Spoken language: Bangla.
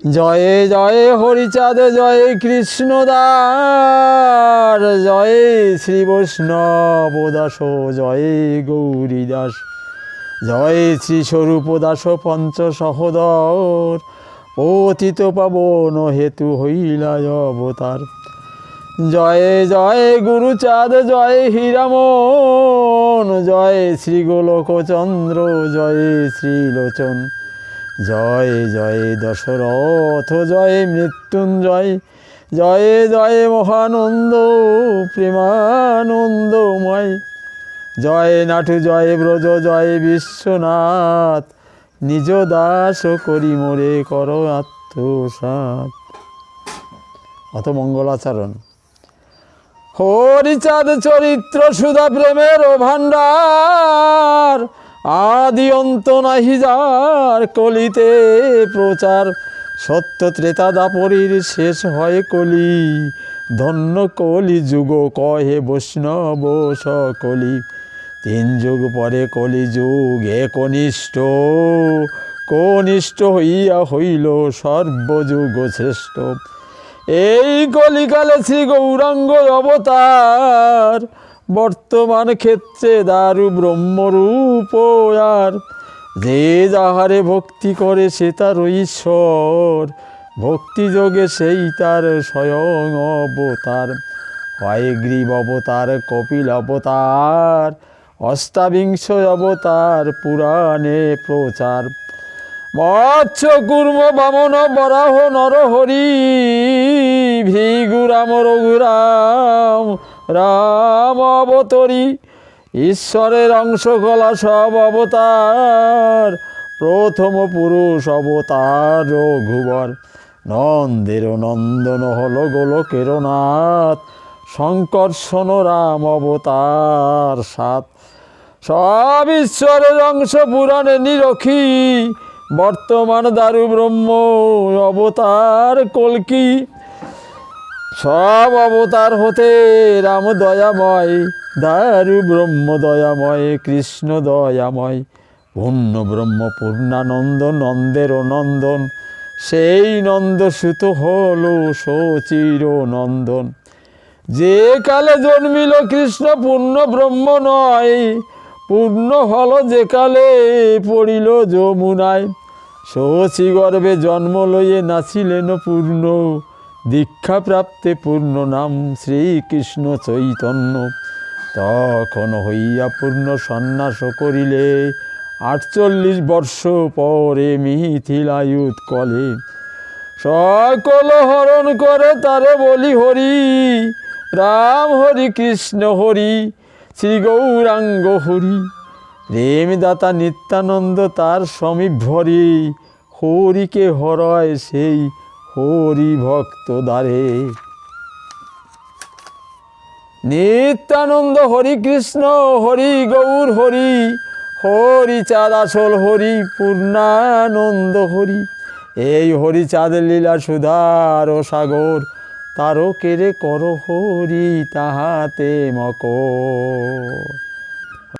জয়ে জয়ে হরিচাঁদ, জয়ে কৃষ্ণদাস, জয়ে শ্রী বৈষ্ণব দাস, জয়ে গৌরী দাস, জয় শ্রী স্বরূপ দাস, পঞ্চ সহদর, পতিত পাবন হেতু হইলা অবতার। জয় জয় গুরুচাঁদ, জয় হীরামন, জয় শ্রী গোলকচন্দ্র, জয় শ্রীলোচন জয় জয় দশরথ, জয় মৃত্যুঞ্জয়, জয় জয় মহানন্দ, প্রেমানন্দময়, জয় নাটু, জয় ব্রজ, জয় বিশ্বনাথ, নিজ দাস করি মোরে কর আত্মসাত অত মঙ্গলাচরণ। হরিচাঁদ চরিত্র সুধা প্রেমের ভাণ্ডার আদি অন্ত নাহি যার কলিতে প্রচার। সত্য ত্রেতা দাপরির শেষ হয় কলি। ধন্য কলি যুগ কহে বৈষ্ণব সকলি। তিন যুগ পরে কলি যুগ একনিষ্ঠ। কনিষ্ঠ হইয়া হইল সর্বযুগ শ্রেষ্ঠ। এই কলিকালে শ্রী গৌরাঙ্গ অবতার। বর্তমান ক্ষেত্রে দারু ব্রহ্মরূপ আর যে যাহারে ভক্তি করে সে তার ঈশ্বর। ভক্তি যোগে সেই তার স্বয়ং অবতার। হয় গ্রীব অবতার, কপিল অবতার, অষ্টাবিংশ অবতার, পুরাণে প্রচার। মৎস্য, কুর্ম, বামন, বরাহ, নরহরি, ভিগু, রাম রঘুরাম রাম অবতরী। ঈশ্বরের অংশ কলা সব অবতার। প্রথম পুরুষ অবতার রঘুবর। নন্দের নন্দন হল গোলকের নাথ। শঙ্কর্ষণ রাম অবতার সাত। সব ঈশ্বরের অংশ পুরাণে নিরখি। বর্তমান দারু ব্রহ্ম অবতার কলকি। সব অবতার হতে রাম দয়াময়, দারু ব্রহ্ম দয়াময়, কৃষ্ণ দয়াময় পূর্ণ ব্রহ্ম, পূর্ণানন্দ, নন্দের নন্দন, সেই নন্দ সুত হল সচির নন্দন। যে কালে জন্মিল কৃষ্ণ পূর্ণ ব্রহ্ম নয়, পূর্ণ হল যে কালে পড়িল যমুনায়। শশী গর্ভে জন্ম লইয়ে নাচিলেন পূর্ণ দীক্ষা প্রাপ্তে পূর্ণ নাম শ্রীকৃষ্ণ চৈতন্য। তখন হইয়া পূর্ণ সন্ন্যাস করিলে আটচল্লিশ বর্ষ পরে মিথিলায়ুত কলে। সকল হরণ করে তারে বলি হরি, রাম হরি, কৃষ্ণ হরি, শ্রী গৌরাঙ্গ হরি। প্রেমদাতা নিত্যানন্দ তার সমীপ ভরি হরিকে হরয় সেই হরি ভক্ত দ্বারে। নিত্যানন্দ হরি কৃষ্ণ হরি গৌর হরি হরি চাঁদ আসল হরি, পূর্ণানন্দ হরি। এই হরি চাঁদ লীলা সুধার ও সাগর তারও কেড়ে কর হরি তাহাতে মকর।